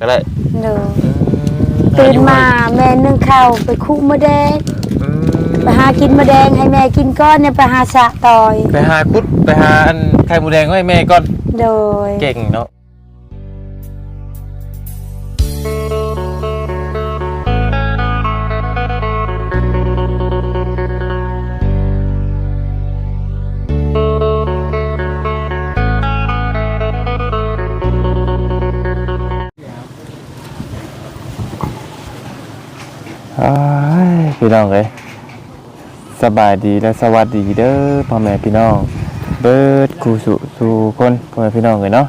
ก็ได้โดยอืมตื่นมาแม่นึ่งข้าวไปคุมะแดงอืมไปหากินมะแดงให้แม่กินก้อนเนี่ยไปหาสะตอย ไปหาคุดไปหาอันไข่หมูแดงให้แม่ก่อนโดย เก่งเนาะ อ้ายพี่น้องเอ้ยสบายดีและสวัสดีเด้อพ่อแม่พี่น้อง เบิดครูสุสู่คนพ่อแม่พี่น้องเลยเนาะ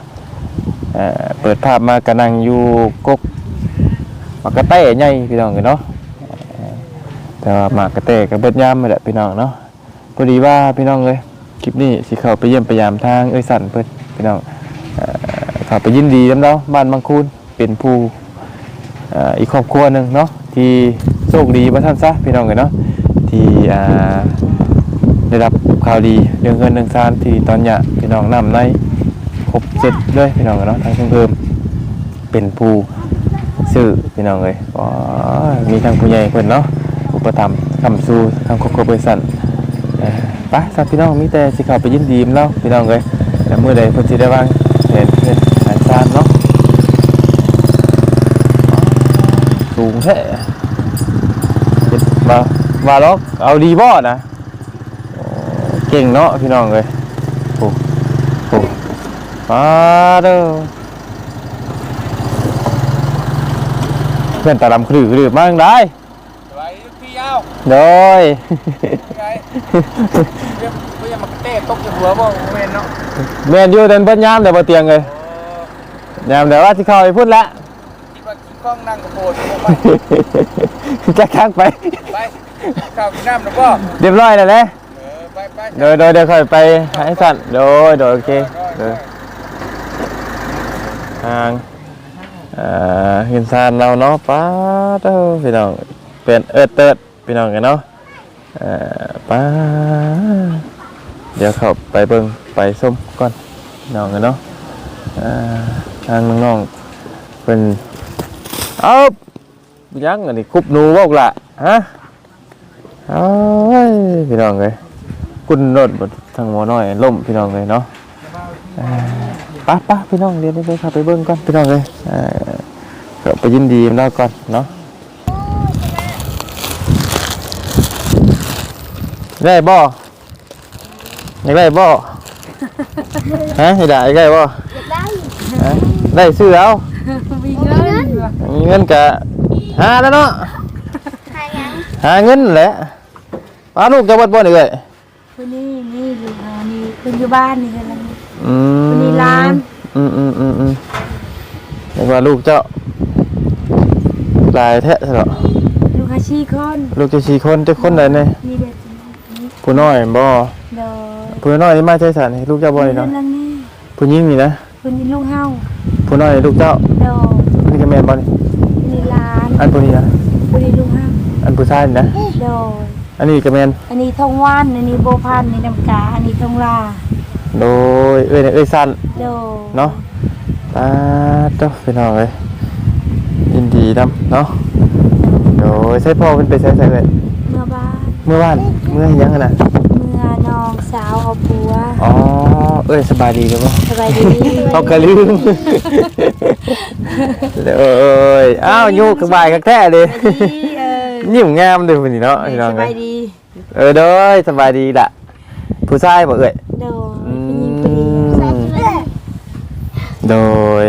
เอ่อเปิดภาพมากำลังอยู่กกหมากกระเต้ใหญ่พี่น้องเลยเนาะเอ่อแต่ว่าหมากกระเต้กับเบิดยามไม่แหละพี่น้องเนาะพอดีว่าพี่น้องเลยคลิปนี้สิเข้าไปเยี่ยมไปยามทางเอ้ยสันเพิ่นพี่น้องเอ่อเข้าไปยินดีน้ำเนาะบ้านบางคูนเป็นผู้เอ่ออีกครอบครัวหนึ่งเนาะ ที่โชคดีมาท่านซะพี่น้องเลยเนาะที่อ่าได้รับข่าวดีเรื่องเงินเรื่องซานที่ตอนเนี้ยพี่น้องนำในครบเสร็จเลยพี่น้องเนาะทางเพิ่มเพิ่มเป็นผู้ซื้อพี่น้องเลยอ๋อมีทางผู้ใหญ่เพิ่นเนาะอุปถัมภ์คำสู้ทางครอบครัวบริษัทไปสักพี่น้องมีแต่สิเข้าไปยินดีมแล้วพี่น้องเลยแต่เมื่อใดเพิ่นสิได้วางแผนเงินหารซานเนาะสู งแท้มาว่าล็อกเอาดีบ่นะเก่งเนาะพี่น้องเลยโอ้โหมาเด้อเพื่อนตาดำคลือคลือมากได้ไว้พี่ยาวโดยไงเรียกเรียกมากระเต้ตกอยู่หัวบ่เมนเนาะเมียนอยู่เดินเพิ่นยามเดี๋ยวบ่เตียงเลยยามเดี๋ยวว่าที่เข้าไปพูดละคิดว่าขี้ กล้องนั่งกระโปรงไปจะค้างไป ไปข้าวกินน้ำนะพ่อเรียบร้อยแล้วแหละเออไปไปโดยโดยเดี๋ยวค่อยไปให้สั่นโดยโดยโอเคโดยทางเอ่อเห็นซานเราเนาะป้าเด้อพี่น้องเป็นเอิดเติดพี่น้องกันเนาะเอ่อป้าเดี๋ยวเข้าไปเบิ่งไปส้มก่อนพี่น้องกันเนาะเอ่อทางน้องๆเป็น เอายังอันนี้คุบหนูบอกละฮะเอ้ยพี่น้องเลยกุนรถบดทางหมอน้อยล่มพี่น้องเลยเนาะเอ่อไป้าป้าพี่น้องเดี๋ยวเดี๋ยวเข้าไปเบิ้งก่อนพี่น้องเลยเอ่อเข้าไปยินดีแล้วก่อนเนาะได้บ่อยากได้บ่ฮะให้ได้อยากได้บ่ฮะได้ซื้อเอามีเงิน มีเงินกะหาแล้วเนาะหาเงินแหละป้าลูกจะวัดบ่นี่เอ้ยคนนี้นี่อยู่หานี่คนอยู่บ้านนี่กันแล้วอืมคนนี้ร้านอืมอืมอืมอืมเรียกว่าลูกเจ้าลายแท้ใช่หรอลูกอาชีคนลูกจะสี่คนจะคนไหนเนี่ยนี่เด็ดผู้น้อยบ่โดยผู้น้อยนี่มาใช่สันลูกเจ้าบ่นี่เนาะนั่นนี่ผู้หญิงนี่นะคนนี้ลูกเฮาผู้น้อยนี่ลูกเจ้าโดยนี่ก็แม่นบ่นี่ คนนี้ร้านอันผู้นี้นะคนนี้ลูกเฮาอันผู้ชายนี่นะ โดยอันนี้ก็แม่นอันนี้ทองว่าน อันนี้โบพันอันนี้น้ำกา อันนี้ทองลา โดยเอ้ยเนี่ยเอ้ยสั้น โดยเนาะตาเจ้าพี่น้องเอ้ยยินดีนํเนาะโดยใช้พ่อเพิ่นไปใช้ใช้เลยเมื่อบ้านเมื่อวานเมื่อยังอะน่ะเมื่อน้องสาวเอาผัวอ๋อเอ้ยสบายดีเลยบ่สบายดี เขากระลืม เอ้ยอ้าวยูกระบายกักแท้เลยเออยิ้มงามเลยวันนี้เนาะพี่น้องสเอ้บายยดีเออเด้อสบายดีล่ะผู้ชายบ่เอ้ยโดยอืผู้หญิงผู้หญิงมโดย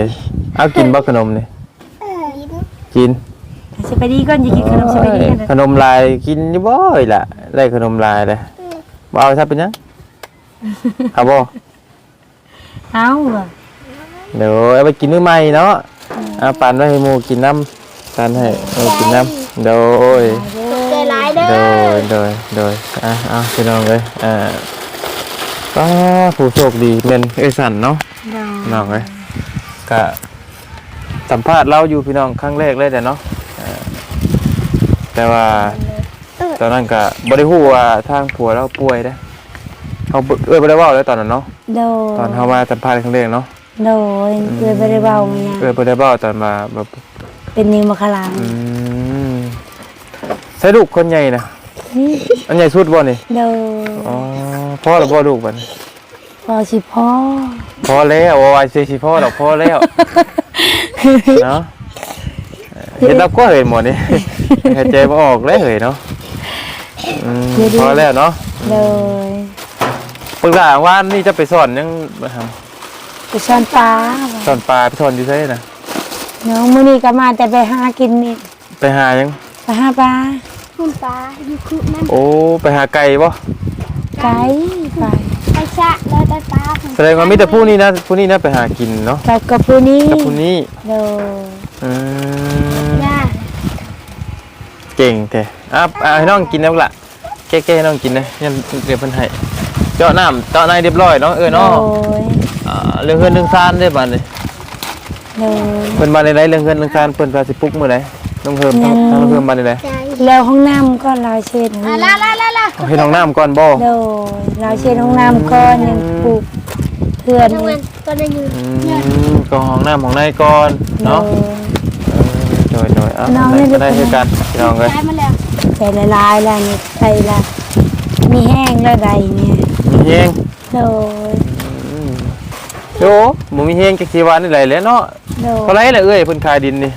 เอากินบ่ขนมนี่กินสบายดีก่อนอย่ากินขนมสบายดีกันขนมลายกินอยู่บ่อยล่ะได้ขนมลายเลยบ่เอาถ้าเป็นหยังเอาบ่เอาอะ เดี๋ยวเอาไปกินมื้อใหม่เนาะเอาปั่นไว้ให้หมูกินน้ำปั่นให้หมูกินน้ำโดยใจร้ายเด้อโดยโดยโดยอะเอาพี่น้องเลยอ่าก็ผู้โชคดีเป็นเอสันเนาะโดยพี่น้องเลยก็สัมภาษณ์เราอยู่พี่น้องครั้งแรกเลยแต่เนาะอ่าแต่ว่าตอนนั้นก็บริหูว่าทางผัวเราป่วยนะเขาบ่เอ้ยบ่ได้เว่าเลยตอนนั้นเนาะโดยตอนเขามาสัมภาษณ์ครั้งแรกเนาะ โดยเอื้อยบ่ได้เว้ามาหยังเออบ่ได้เว้าตอนมาแบบเป็นนิวมะขลังอืมใส่ลูกคนใหญ่นะนี่อันใหญ่สุดบ่นี่โดยอ๋อพ่อแล้วบ่ลูกบัดนี้พอสิพ่อพอแล้วโอ้ยสิสิพ่อดอกพอแล้วเนาะเห็นแล้วก็เห็นหมดนี่หายใจบ่ออกเลยเฮ้ยเนาะอืมพอแล้วเนาะโดยปรึกษาว่านี่จะไปสอนยังบ่ทำ ไปช้อนปลาสอนปลาไปสอนอยู่ไสน่ะน้องมื้อนี้ก็มาแต่ไปหากินนี่ไปหายังไปหาปลาคุณป้าอยู่คุนั่นโอ้ไปหาไก่บ่ไก่ไปไปชะแล้วไปป้าของแสดงว่ามีแต่ผู้นี้นะผู้นี้นะไปหากินเนาะกับกับผู้นี้กับผู้นี้โดยอืมย่าเก่งแต่อะอะให้น้องกินแล้วล่ะแก้ๆให้น้องกินนะยันเดี๋ยวเพิ่นให้เจาะน้ำเจาะในเรียบร้อยเนาะเออโดเนาะย อ่าเรื่องเฮือนเรื่องซานได้บัดนี้โดยเพิ่นมาในไรเรื่องเฮือนเรื่องซานเพิ่นว่าสิปลุกมื้อใดน้องเพิ่มทั้งทั้งน้องเพิ่มมาในไรใจแล้วห้องน้ำก็ลาวเช็ดอะลาลาลาลาเอาให้น้องน้ำก่อนบ่โดยลาวเช็ดห้องน้ำก็ยังปลูกเพื่อนจังหวันี่นก็ได้อยู่อืมก็ห้องน้ำของในก่อนโดเนาะยเออโดยโดยเอะน้องได้นี่ก็ได้คือกันพี่น้องเอ้ยได้มาแล้วใจละลายแล้วนี่ใส่ละมีแห้งแล้วใดเนี่ยมีเฮงโดยอืม โยบ่มีเฮงจักสิว่านี่ไหลแหล้วเนาะโดเท่ายไหร่ล่ะเอ้ยเพิ่นขายดินนี่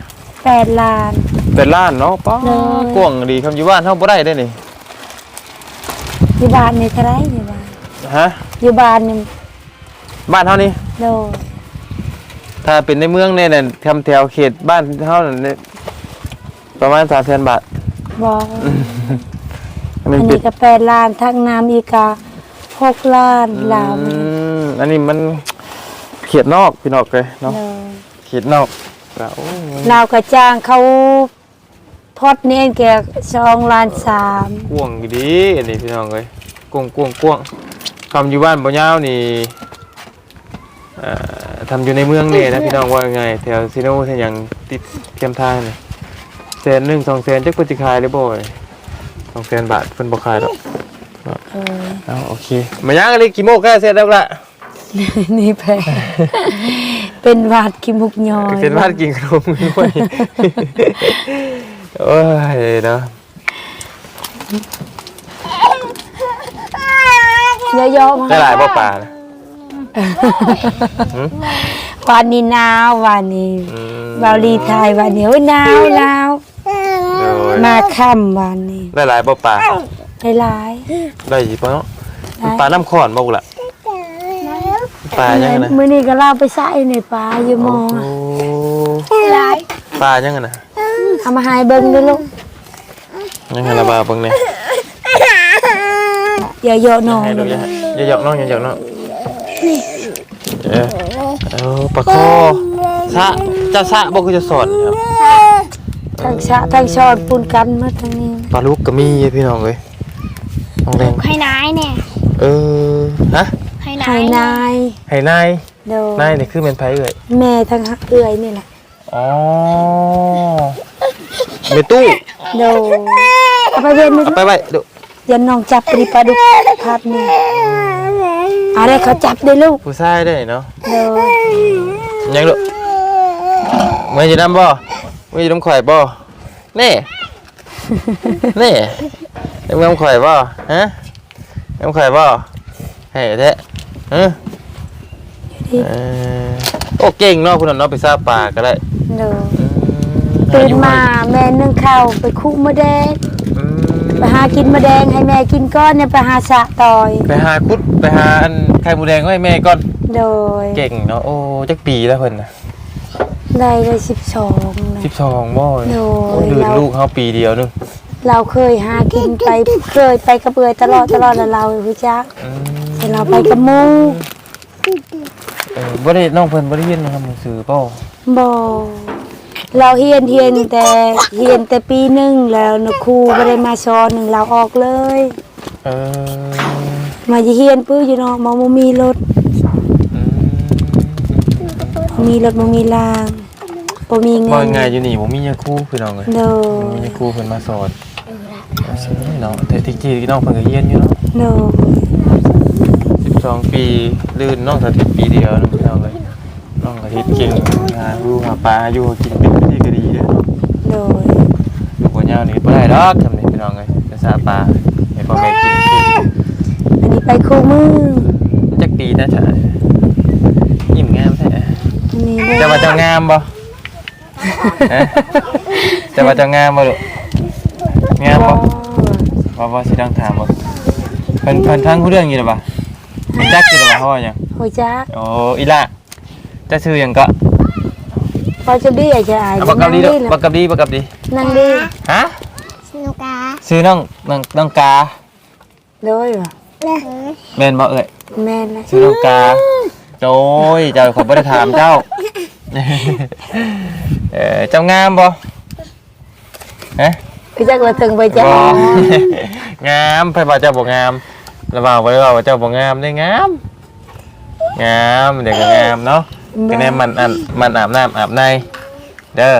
แปดล้าน เป็นล้านเนาะป้าเลยกว้างดีคำอยู่บ้านเฮาบ่ได้เด้นี่อยู่บ้านนี่เท่าไหรอยู่บ้านฮะอยู่บ้านนี่บ้านเฮานี่ โดยถ้าเป็นในเมืองเนี่ยน่ะทำแถวเขตบ้านเฮานั่นเนี่ยประมาณ300,000บาทบอกอันอันี้นเป็นี้นก็แปดล้านทั้งน้ำอีกาหกล้านลาวอืนี่มอันนี้มัน เขตนอกพี่นอกเลยเนาะโดยเขตนอกก็โอ้ยลาวกระจ้างเขาทอดเนียนแกสองล้านสามกว้างอยู่ดีอันนี้พี่น้องเอ้ยกว้างกว้างกว้างคำอยู่บ้านบ่ยาวนี่เอ่อทำอยู่ในเมืองนี่นะพี่น้องว่าไงแถวซิโนแถวหยังติดเทียมทางนี่แสนหนึ่งสองแสนจักเพิ่นสิขายได้บ่เอ้ยสองแสนบาทเพิ่นบ่ขายดอกเออเอาโอเคมาย่างกันเลยกี่โมงก็เสร็จแล้วล่ะ นี่แพงเป็นวาดกิมุกยอยเป็นบ้านกินขนมด้วยโอ้ยเนาะเยอะๆมาได้หลายบ่ป่านะวันนี้หนาววันนี้อืมบาลีไทยวันนี้โอ้ยหนาวหนาวโอ้ยมาค่ำวันนี้ได้หลายบ่ป่าได้หลายได้อีกบ่เนาะได้ปลาน้ำขอนบ่กูล่ะ ปลายังไงนะมื้อนี้ก็เล่าไปใส่ในปลาอยู่หมอโอ้หลายปลายังไงนะเอามาให้เบิ่งด้วยลูกยังไงละบ่าเบิ่งนี่อย่าเยอะน้องให้ดูเลยอย่าอย่าหยอกน้องอย่าหยอกน้องเออเออปลาคอสะจะสะบ่คือจะสอนครับทั้งชะทั้งชอนปูนกันมาทางนี้ปลาลูกก็มีพี่น้องเอ้ยน้องแดงให้นายเนี่ยเออฮะ ให้นาให้ยนายให้นายโดนายนี่คือเป็นไผเอ่ยแม่ทั้งหักเอื้อยนี่แหละอ๋อเมตู้โดเอาไปเว้นนี่เอาไปไว้เดี๋ยวอย่าน้องจับปริปลาดุกภาพนี่เอาได้เขาจับได้ลูกผู้ชายได้เนาะโดยังลูกมือจะนำบ่มือจะน้ำข่อยบ่นี่นี่น้ำน้ำข่อยบ่ฮะน้ำข่อยบ่ให้แท้ ฮะเออโอ้เก่งเนาะคุณน่ะเนาะไปซาป่าก็ได้โดอืมตื่นมาแม่นึ่งข้าวไปคุกมะแดงอืมไปหากินมะแดงให้แม่กินก้อนเนี่ยไปหาสะต่อยไปหาคุดไปหาอันไข่หมูแดงให้แม่ก่อนโดยเก่งเนาะโอ้จักปีแล้วเพิ่นน่ะได้เลยสิบสองนะ 12บ่โอ้ยโอ้ยดูเรา ลูกเฮาปีเดียวนึงเราเคยหากินไปเคยไปกระเบือยตลอดตลอดแล้วเราพี่จักอืม แต่เราไปกับหมูเออบ่ได้น้องเพิ่นบ่ได้เรียนนะครับหนังสือเปล่าบอเราเฮียนเฮียนแต่เฮียนแต่ปีหนึ่งแล้วนะครูไม่ได้มาสอนหนึ่งเราออกเลย เออมาจะเฮียนปื้ออยู่เนาะมองบ่มีรถอืมบ่มีรถบ่มีรางบ่มีเงิว่านไงอยู่นี่บ่มียาครูพี่น้องเอ้ยโดบ่มียยาครูเพิ่นมาสอนเออเนาะแต่ที่จริงน้องเพิ่นก็เรียนอยู่เนาะโด ย12ปีลื่นน้องสถิตปีเดียวนึงพี่น้องเอ้ยน้องอาทิตย์เก่งหาอยู่หาปลาอยู่หากินเป็นที่ก็ดีเด้อเนาะโดยลูกหัวยาวนี่บ่ได้ดอกทำนี่พี่น้องเอ้ยภาษาปลาให้พ่อแม่กินกินอันนี้ไปคู่มือจักปีนะจ๊ะยิ้มงามแท้อันนี้เด้จะอมาเจ้างามบ่ฮะจะมาเจ้างามบ่ลูกงามบ่ว่าว่าสิต้องถามบ่เพิ่นเพิ่นทั้งผู้เรื่องอยู่หรือเปล่าเพิ่น จักอยู่หรือเปล่าเฮาว่าหยังหัวจักโอ้อีล่ะจะชื่อหยังก็พอจะดีอาจจะอายเอาบักกับดีนั่ลูงกบักกับดีบักกับดีนั่งดีฮะสนุกกาชื่อน้องน้องน้องกาเลยว่ะเลยแม่นบ่เอ่ยแม่นละชื่อน้องกาโอ้ยเจ้าขอยบ่ได้ถามเจ้าเอ่อเจ้างามบ่ฮะพี่จักว่าถึงไปจ้าบ่งามไปว่าเจ้าบ่งาม ระบ่าวบ่ได้ว่าว่าเจ้าบ่งามได้งาม งามเด็กก็งามเนาะก็แน่มันอันมันอาบน้ำอาบในเด้อ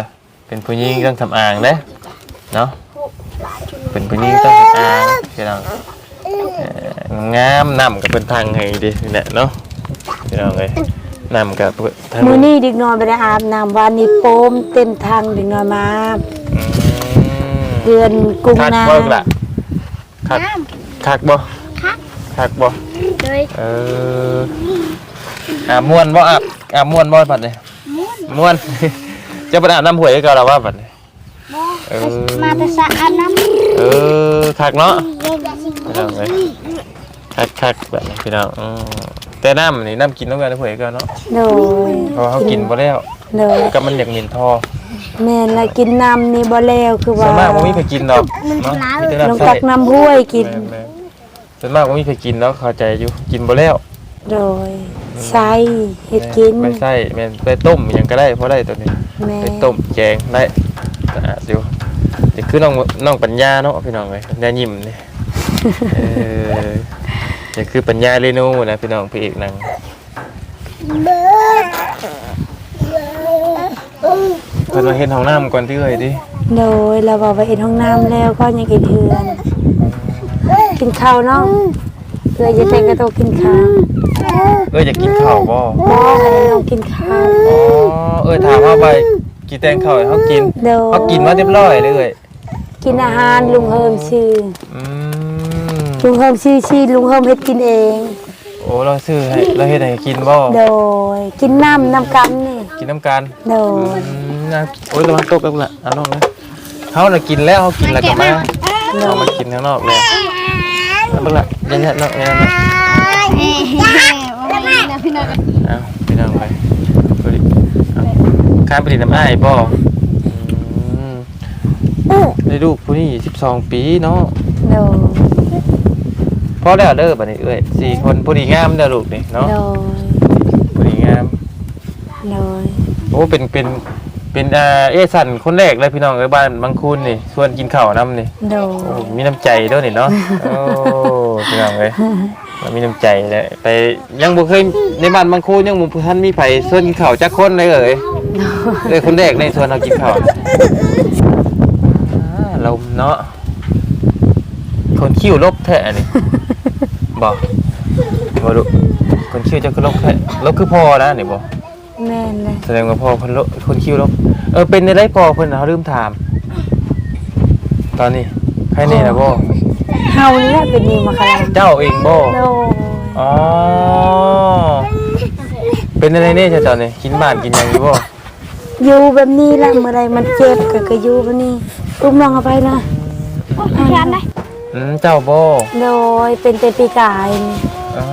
เป็นผู้หญิงต้องทำอ่างเด้อเนาะเป็นผู้หญิงต้องทำอ่างพี่น้องเอ่องามน้ำก็เป็นทางให้ดินี่แหละเนาะพี่น้องเอ้ยน้ำก็ทางมือนี่เด็กนอนไปได้อาบน้ำวันนี้โปมเต็มทางเด็กนอนมาอืมเดือนกุมคักนาบ่ล่ะคักคักบ่ คักบ่เลยเอออาบม่วนบ่อาบอาบม่วนบ่บัดนี้ม่วน จะไปอาบน้ำห้วยให้เก่าแล้วว่าบัดนี้เออมาแต่สะอาดน้ำเออคักเนาะ เย็นแบบนี้พี่น้องเอ้ยคักคักแบบนี้พี่น้องอืมแต่น้ำนี่น้ำกินต้องการห้วยให้เก่าเนาะโดยเพราะว่าเขากินบ่แล้วโดยก็มันอยากเหม็นท่อแม่นละกินน้ำนี่บ่แล้วคือส่วว่านมากบ่มีใครกินดอกเนาะมีแต่ลงน้ำตัใส่กน้ำห้วยกิน แม่แม่ ส่วนมากบ่มีใครกินแล้วเข้าใจอยู่กินบ่แล้วโดยใส่เฮ็ดกินไม่ใช่แม่นไปต้มหยังก็ได้เพราะได้ตัวนี้แม่ไปต้มแกงได้สะอาดอยู่เดี๋ยวคือน้องน้องปัญญาเนาะพี่น้องเลยปัญญายิ้มนี่เออเดี๋ยวคือปัญญาเรนูนะพี่น้องพี่เอกนางเพิ่นมาเห็นห้องน้ำก่อนที่เอ่ยดิโดยเราบอกว่าเอ็นห้องน้ำแล้วก็ยังกินเทือน กินข้าวเนาะเพื่อจะแต่งกระโตกินข้าวเอ้ยอยากกินข้าวบ่บ่ให้น้องกินข้าวอ๋อเอ้ยถามว่าไปกินแตงข้าวให้เขากินโดยเขากินมาเรียบร้อยเลยเอ้ยกินอาหารลุงเฮิมชื่ออืมลุงเฮิมชื่อชื่อลุงเฮิมเฮ็ดกินเอง โอ้เราซื้อให้เราเฮ็ดให้กินบ่โดยกินน้ำน้ำกันนี่กินน้ำกันโดอืยมนะโอ้ยระวังตกแล้วล่ะเอาน้องนะเขาน่ะกินแล้วเขากินแล้วก็มาเอามากินข้างนอกเลย เอาบ้างละอยังไงเนาะอยังไงเนาะพี่น้องเอาพี่น้องไปไปดิเอาข้ามไปดิน้ำอ้ายบ่อืมได้ลูกผู้นี้12ปีเนาะโดยพอแล้วเด้อบัดนี้เอ้ยสี่คนผู้ดีงามเด้อลูกนี่เนาะโดยผู้ดีงามโดยโอ้เป็นเป็น เป็นอ่าเอสันคนแรกเลยพี่น้องเอ้ยบ้านบางคูนนี่ชวนกินข้าวนํนี่โดโอ้ยมีน้ำใจด้วยนี่เนาะโอ้พี่น้องเอ้ยมันมีน้ำใจเลยไปยังบ่เคยในบ้านบางคูยังบ่ทันมีไผชวนกินข้าวจักคนเลยเอ้ยเลยคนแรกในชวนเรากินข้าวอ่าเราเนาะคนคิ้วลบแท้อันนี่บอกบ่รู้คนคิ้วจะคือลบแท้ลบคือพ่อนะนี่บ่แม่นเลยแส ดงว่าพ่อเพิ่นลบคนคิ้วลบเออเป็นในไรพ่อเพิ่นน่ะเขาลืมถาม ตอนนี้ใครนี่นะบ่เฮานี่แหละเป็นนิวมาคาราเจ้าเองบ่โดยอ๋อเป็นอะไรเนี่ยเจ้าเนี่ยกินบ้านกินหยังอยู่บ่อยู่แบบนี้แหละเมื่อไรมันเจ็บก็ก็อยู่แบบนี้อุ้มน้องเอาไปนะยันได้อืมเจ้าบ่โดยเป็นแต่ปีกายนี่อ๋อ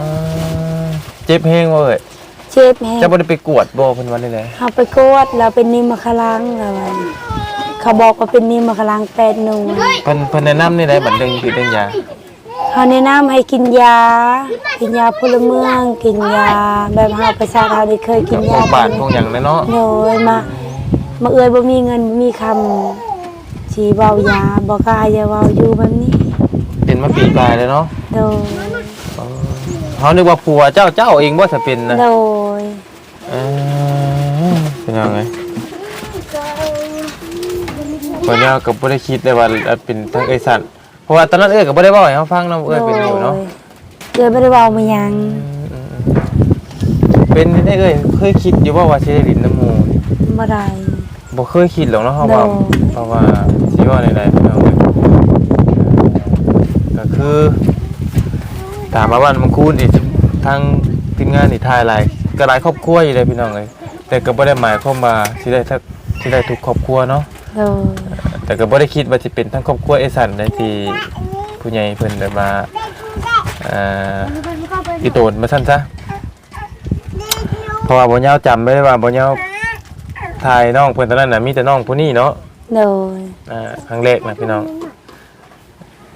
เจ็บแฮงบ่เอ้ย เจ็บแฮงเจ้าบ่ได้ไปกวดบ่เพิ่นว่าได้เลยเอาไปกวดเราเป็นนิมมาคลังอะไรเขาบอกว่าเป็นนิมมาคลังแปดหนูเพิ่นเพิ่นแนะนำนี่ได้บัดเรื่องคือเรื่องยาเขาแนะนำให้กินยา กินยาพลเมืองกินยา แบบเฮาประชาชนได้เคยกินพยาวกบ้านพวกหยังเนาะโดยมามาเอ่ยบ่มีเงินบ่มีคำสีเว้ายาบ่กล้าจะเว้าอยู่แบบนี้ เป็นมาปีกลายแล้วเนาะโดย เฮานึกว่าผัวเจ้าเจ้าเองบ่ถ้าเป็นนะโดยเออเป็นยังไงวันนี้ก็บ่ได้คิดเลยว่าเป็นทางเอ้ยสันเพราะว่าตอนนั้นเอ้ยก็บ่ได้เว้าให้เฮาฟังเนาะเอ้ยเป็นอยู่เนาะเดือนไม่ได้เบามายังเป็นได้เอ้ยเคยคิดอยู่ว่าว่าสิได้ดินน้ำหมูนี่บ่ได้ บ่เคยคิดหรอกเนาะเพราว่าโน่เพราะว่าสิว่าในใดพี่น้องเอ้ยก็คือ ถามมาวันมังคูนอีกทางทีมงานนี่ถ่ายหลายก็หลายครอบครัวอยู่เลยพี่น้องเอ้ยแต่ก็บ่ได้หมายความว่าสิได้ทักสิได้ทุกครอบครัวเนาะโดยแต่ก็บ่ได้คิดว่าสิเป็นทั้งครอบครัวเอสันได้ที่ผู้ใหญ่เพิ่นได้มาเอ่ออีโตนมาซั่นซะเพราะว่าบ่ยาวจำไม่ได้ว่าบ่ยาวถ่ายน้องเพิ่นตอนนั้นน่ะมีแต่น้องผู้นี้เนาะโดยอ่าครั้งแรกนะพี่น้อง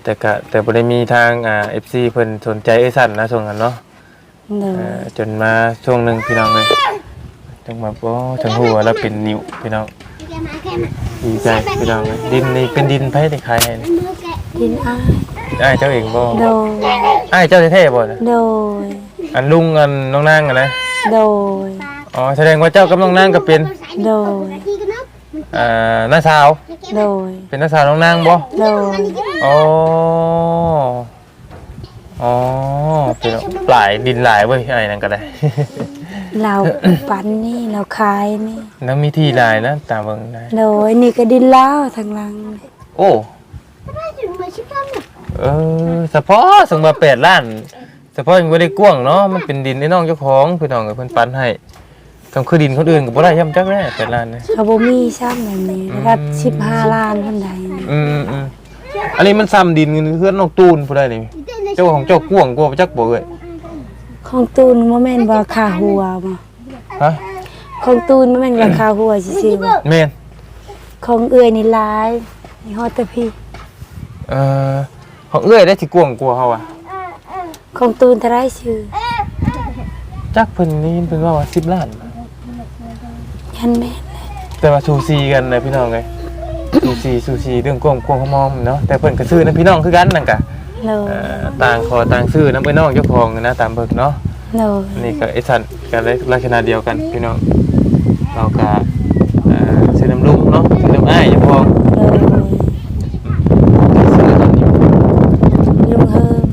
แต่ก็แต่บ่ได้มีทางอ่า FC เพิ่นสนใจเอสันนะช่วงนั้นเนาะโดยเอ่อจนมาช่วงหนึงพี่น้องเลยจังมาบ่จังฮู้ว่าเราเป็นนิ้วพี่น้องดีใจพี่น้องเลยดินนี่เป็นดินไผที่ขายให้นี่ดินอ้ายอ้ายเจ้าเองบ่โดย อ้ายเจ้าแท้ๆบ่น่ะโดย อันลุงอันน้องนางอะนะโดย อ๋อแสดงว่าเจ้ากับน้องนางก็เป็น โดย อ่าน้าสาว โดย เป็นน้าสาวน้องนางบ่โดย อ๋ออ๋อเป็นหลายดินหลายเว้ยไอ้นั่นก็ได้ เราปันนี่เราขายนี่ แล้วมีที่หลายนะตามเบิ่งได้โดยนี่ก็ดินลาวทางหลังโอ้ เออเฉพาะสมบัติแปดล้านเฉพาะยังบ่ได้กว้างเนาะมันเป็นดินในน้องเจ้าของพี่น้องกับเพิ่นปันให้ คำคือดินคนอื่นก็บ่ได้ย่ำจักแน่แปดล้านนะเขาบ่มีซ้ำแบบนี้รับ15ล้านเท่าใดนี่อืมอืมอืมอันนี้มันซ้ำดินเพื่อนน้องตูนผู้ใดนี่เจ้าของเจ้ากว้างกว่าจักบ่เอ้ยของตูนบ่แม่นว่าค่าหัวบ่ฮะของตูนบ่แม่นว่าค่าหัวซื่อๆบ่แม่นของเอื้อยนี่หลายนี่ฮอดแต่พี่เอ่อของเอ้อยได้สิกว้างกว่าเฮาอะของตูนเท่าไรชื่อจักเพิ่นนี่เพิ่นว่าว่า10ล้าน ยันแม่นแต่ว่าซูซีกันนะพี่น้องไงซูซีซูซีเรื่องกวงกวงขมอมเนาะแต่เพิ่นก็ซื้อนํพี่น้องคือกันนั่นกะโดยเอ่อต่างขอต่างซื้อนํพี่น้องเจ้าของนะตามเบิกเนาะโดยนี่ก็ไอ้สันกันลักษณะเดียวกันพี่น้องเราก็เอ่อซื้อน้ำลุงเนาะซื้อน้ำอ้ายเจ้าของ โดย ซื้อน้ำนี่ ลุงเฮิม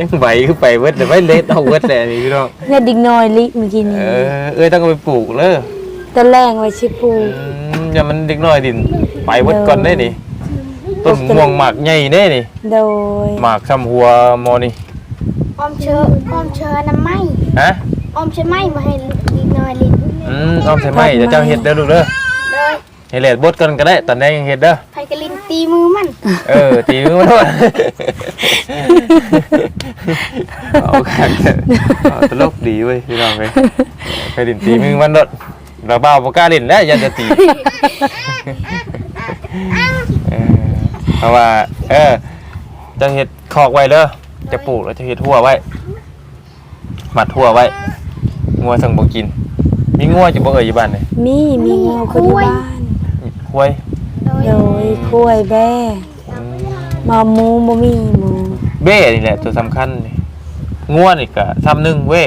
ยังไหวคือไปเวิร์ดแต่ไม่เล็ดเอาเวิร์ดแต่นี่พี่น้องเนี่ยดิกน้อยลิเมื่อกี้เอนี้อเอ้ยต้องเอาไปปลูกเลยตอนแรกไว้ชิปูอืมอย่ามันเด็กน้อยดินไปเวิร์ดก่อนได้นี่ต้นม่วงหมากใหญ่ได้นี่โดยหมากซ้ำหัวหมอนี่ออมเชอออมเชอน้ำไหมฮะออมเชอไหมมาให้ลิกน้อยลิกอืมเอาใส่ไม้เดี๋ยวเจ้าเฮ็ดเด้อลูกเด้อเลย เฮ็ดเลดบดกันก็ได้ ตอนนี้ยังเฮ็ดเด้อไผกะลินตีมือมันเออตีมือมาด้วยเอาคักเอาตลกดีเว้ยพี่น้องเว้ยไปดินตีมือมันโดดเราเบาบ่กล้าเล่นแล้วยันจะตีเออเพราะว่า เออจะเฮ็ดคอกไว้เด้อจะปลูกแล้วจะเฮ็ดหัวไว้หมัดหัวไว้งัวสั่งบ่กิน มีงัวจะบ่เอ่ยอยู่บ้านนี่มีมีงูคนอยู่บ้าน ห้วยโดยคุ้ยแบ่อืมมาหมูบ่มีหมูเบ้นี่แหละตัวสำคัญนี่งัวนี่ก็ซ้ำหนึ่งเว้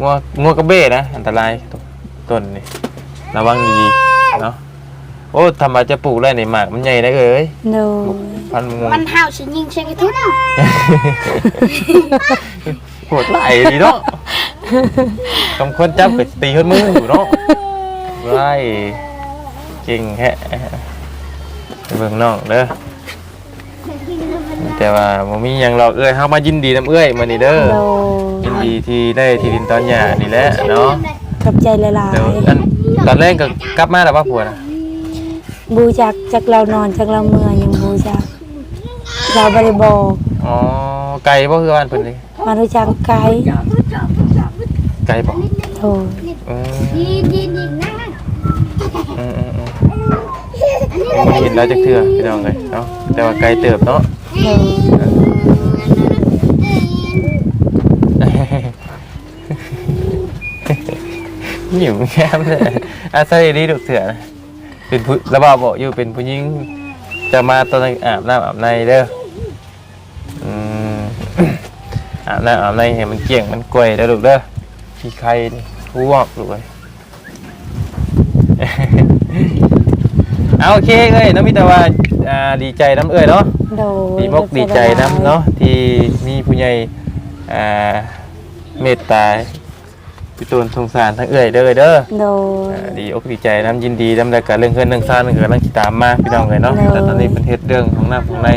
งัวงัวกับเบ้นะ อันตรายตัวต้นนี่ระวังดีๆเนาะโอ้ทำมาจะปลูกได้ในหมากมันใหญ่ได้เอ้ยโดยพันงวงมันห้าวสิยิงเชงกระทุนปวดไหล่ดีเนาะสมควรจับไปตีขึ้นมืออยู่เนาะไล่ เก่งแฮะไปเบิ่งน้องเด้อแต่ว่าบ่มีหยังหรอกเอ้ยเฮามายินดีนํเอ้ยมื้อนี้เด้อ โดยิยนดีที่ได้ที่ดินตอนหย่านี่แหละเนาะขอบใจหลายเดี๋ยวอันตอนแรกก็กลับมาแล้วว่าผัวนะๆบูจักจักเรานอนจักเราเมื่อยังบูจัก เราบ่ได้บอกอ๋อไกลบ่คือบ้านเพิ่นนี่มารู้จักไกด์ไกลบ่โดยอืมยิงยิงยิงนะ อืมอืมอืม บ่เห็นแล้วจักเทื่อพี่น้องเลยเนาะแต่ว่าไกลเติบเนาะ โดยหิวแก้มเลยอาศัยดีดุเถื่อนะเป็นผู้ระบาบอกอยู่เป็นผู้หญิงจะมาตอนอาบน้ำอาบในเด้ออืมอาบน้ำอาบในเห็นมันเกี่ยงมันกลวยเด้อลูกเด้อขี้ใครนี่ผู้วอกลูกเลย เอาโอเคเลยน้องมิตรว่าอ่าดีใจน้ำเอ่ยเนาะโดยดีมกดีใจน้ำเนาะที่มีผู้ใหญ่อ่าเมตตาพี่ตูนสงสารทั้งเอื้อยเด้อเด้อโดยเอ่อดีอกดีใจน้ำยินดีน้ำแต่การเรื่องเงินเรื่องซ่านเรื่องกำลังติดตามมาพี่น้องเลยเนาะแล้วแต่ตอนนี้เป็นเฮ็ดเรื่องของน้ำของใน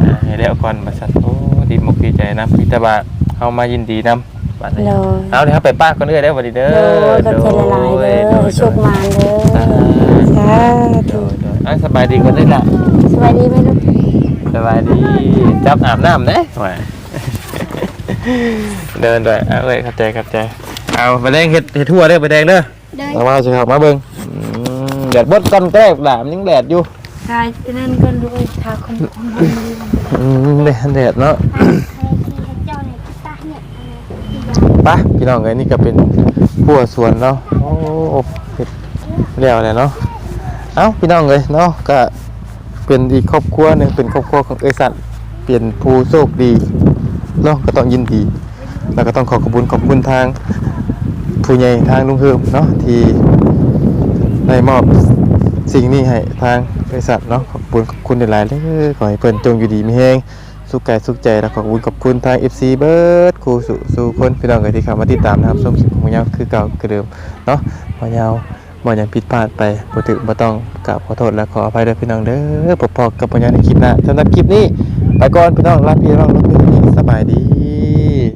อ่าให้แล้วก่อนบัดซันโอ้ดีมกดีใจนะพิจารณาเอามายินดีนำบัดนี้โดยเอาเลยครับไปป้าก่อนเด้อได้อบัดนี้เด้อโดยก็ใจละลายเด้อให้โชคมานเด้ออ่าสาโดธุยโดยอะสบายดีกันได้อล่ะสวัสดีไหมลูกสบายดีจับอาบน้ำเด้แหมเดินด้วยเอาเลยเข้าใจเข้าใจเอาไปแดงเห็ดเห็ดทั่วเด้อไปแดงเด้อเดินเอามาสิครับมาเบิ่งอืมแดดบดก่อนแกล้งหลามยังแดดอยู่ใช่นั่นก็ด้วยทาคมคมอืมแดดแดดเนาะเจ้าเนี่ยตาเนี่ยไปพี่น้องเอ้ยนี่ก็เป็นผัวสวนเนาะโอ้เห็ดเลี้ยวเลยเนาะ เอ้าพี่น้องเอ้ยเนาะก็เป็นอีกครอบครัวหนึ่งเป็นครอบครัวของเอยสัตว์เปลี่ยนผู้โชคดีเนาะก็ต้องยินดี แล้วก็ต้องขอขอบคุณขอบคุณทางผู้ใหญ่ทางลุงเฮิมเนาะที่ได้มอบสิ่งนี้ให้ทางบริษัทเนาะขอบคุณขอบคุณหลายๆเลยขอให้เพิ่นจงอยู่ดีมีแฮงสุขกายสุขใจแล้วขอบคุณขอบคุณทาง FC เบิร์ดครูสุสู่คนพี่น้องกันที่เข้ามาติดตามนะครับส้มสิบของมะยาวคือเก่าคือเดิมเนาะมะยาว บ่ยังผิดพลาดไปบ่ถึกบ่ต้องกราบขอโทษและขออภัยด้วยพี่น้องเด้อพบๆกับพญานในคลิปหน้าสำหรับคลิปนี้ไปก่อนพี่น้องลาพี่น้องลาพี่น้อสบายดี